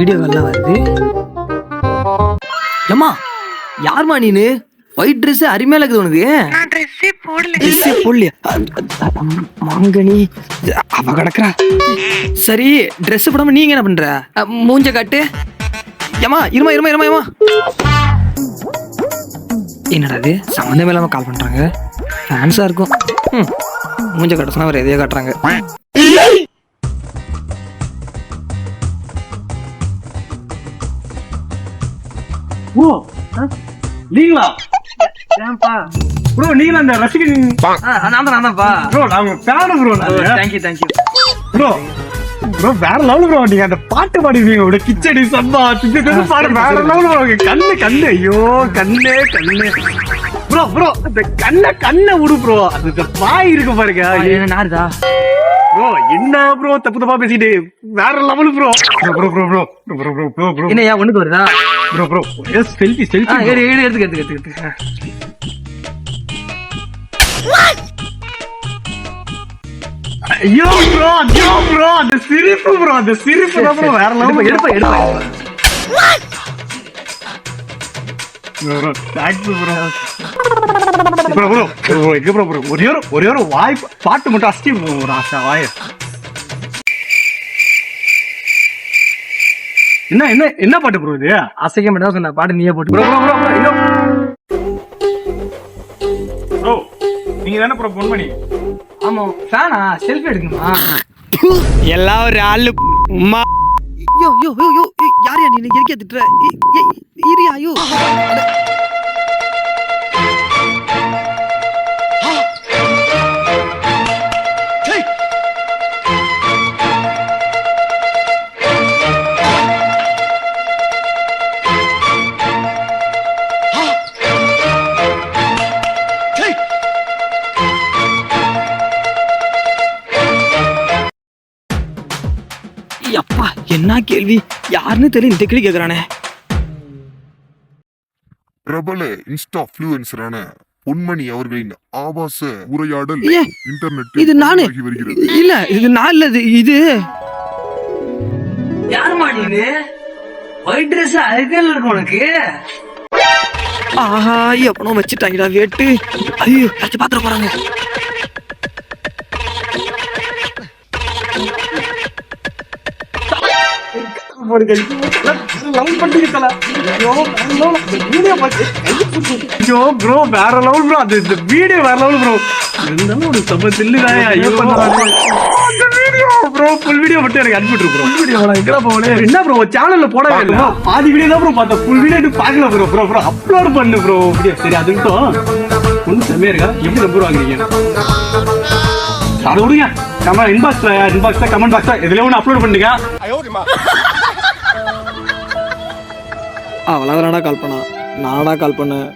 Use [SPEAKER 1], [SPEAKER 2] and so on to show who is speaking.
[SPEAKER 1] Video கால்லாம் வருது ஏம்மா யார்மா நீனு? ஒயிட் ட்ரெஸ் அருமையா இருக்குது உனக்கு.
[SPEAKER 2] நான் ட்ரெஸ்ஸே போடல.
[SPEAKER 1] ட்ரெஸ் போடலையா? மாங்கனி அவ கிடக்குறா. சரி ட்ரெஸ் போடாம நீங்க என்ன பண்ற? மூஞ்ச காட்டு. ஏமா இருமா இருமா இருமா ஏமா என்னடா இது? சம்மந்தமே இல்லாம கால் பண்றாங்க. ஃபேன்ஸா இருக்கும். மூஞ்ச காட்ட சொன்னா வேற எதையோ காட்டுறாங்க.
[SPEAKER 3] ஓ நீங்களா? ஏன்பா? ப்ரோ நீங்களா அந்த ரசிகன்?
[SPEAKER 1] நான் தான் நான் தான்ப்பா.
[SPEAKER 3] ப்ரோ நாங்க fan bro
[SPEAKER 1] thank you thank you
[SPEAKER 3] bro bro வேற லெவல் ப்ரோ. நீங்க அந்த பாட்டு பாடிருக்கீங்க உங்க கிச்சடி சம்பா திட்டு பாடு. வேற லெவல் ப்ரோ கண்ணு கண்ணு. ஐயோ கண்ணே கண்ணு. ப்ரோ ப்ரோ அந்த கண்ணை கண்ணை விடு ப்ரோ. அது இந்த பாய் இருக்கு பாருங்க.
[SPEAKER 1] நாருதா?
[SPEAKER 3] ப்ரோ என்ன ப்ரோ தப்பு தப்பா பேசிட்டு. வேற level bro. Bro bro bro bro bro bro bro.
[SPEAKER 1] என்ன ஏன் ஒண்ணுக்கு வருதா?
[SPEAKER 3] ப்ரோ ப்ரோ செல்ஃபி செல்ஃபி
[SPEAKER 1] எடு எடு எடுத்துக்க எடுத்துக்க எடுத்துக்க
[SPEAKER 3] ஐயோ ப்ரோ ஐயோ ப்ரோ அந்த சிரிப்பு ப்ரோ அந்த சிரிப்பு தான் ப்ரோ வேற லெவல்
[SPEAKER 1] எடுப்பா எடுப்பா
[SPEAKER 3] bro thanks bro bro bro bro எங்க ப்ரோ ப்ரோ ஒரே ஒரு ஒரே ஒரு வாய் பாட்டு மட்டும் அஸ்தி ஒரு ஆசை வாய. என்ன என்ன என்ன பாட்டு ப்ரோ இது
[SPEAKER 1] அசைக்க மாட்டேன் சொன்ன பாட்டு நீயே போட்டு
[SPEAKER 3] bro bro bro bro bro நீங்க தானே ப்ரோ ஃபோன் பண்ணி
[SPEAKER 1] ஆமா ஃபேனா செல்ஃபி எடுக்கணுமா எல்லாம் ஒரு ஆளு உம்மா யோ யோ யோ யோ ஏய், யார் யா நீ எதுக்கே திட்டுற இரியா ஐயோ என்ன கேள்வி? யாருன்னு தெரியல இந்த கேள்வி கேக்குறானே.
[SPEAKER 4] பிரபல இன்ஸ்டா ஃப்ளூயன்சரான பொன்மணி அவர்களின் ஆபாச உரையாடல் இன்டர்நெட்
[SPEAKER 1] இது நானு?
[SPEAKER 4] வருகிறது.
[SPEAKER 1] இல்ல இது நான் இல்ல இது இது. யாருமா நீனு? ஒயிட் ட்ரெஸ் அழகா இருக்கு உனக்கு. ஆஹா எப்பனோ வச்சுட்டாங்கடா வேட்டு. ஐயோ யாச்சும் பாத்திர போறாங்க?
[SPEAKER 3] ஐயோ வீடியோ பாத்து. ஐயோ ப்ரோ வேற லெவல் ப்ரோ அந்த இந்த வீடியோ வேற லெவல் ப்ரோ இருந்தாலும் ஒரு சம தில்லுதாயா ஐயோ அந்த வீடியோ ப்ரோ ஃபுல் வீடியோ மட்டும் எனக்கு அனுப்பிட்டு ப்ரோ வீடியோ எங்கடா போனே என்ன ப்ரோ சேனல்ல போடவே இல்லை பாதி வீடியோ தான் ப்ரோ பார்த்தேன் ஃபுல் வீடியோ பார்க்கல ப்ரோ ப்ரோ ப்ரோ அப்லோட் பண்ணு ப்ரோ வீடியோ சரி அது மட்டும். ஒன்றும் செம்மையா இருக்கா? எப்படி நம்பர் வாங்குறீங்க? அதை விடுங்க. கமெண்ட் இன்பாக்ஸ்ல இன்பாக்ஸ்ல கமெண்ட் பாக்ஸ்ல எதுல ஒன்று அப்லோட் பண்ணுங்க
[SPEAKER 1] அவளாதானடா கால் பண்ணா? நானடா கால் பண்ணேன்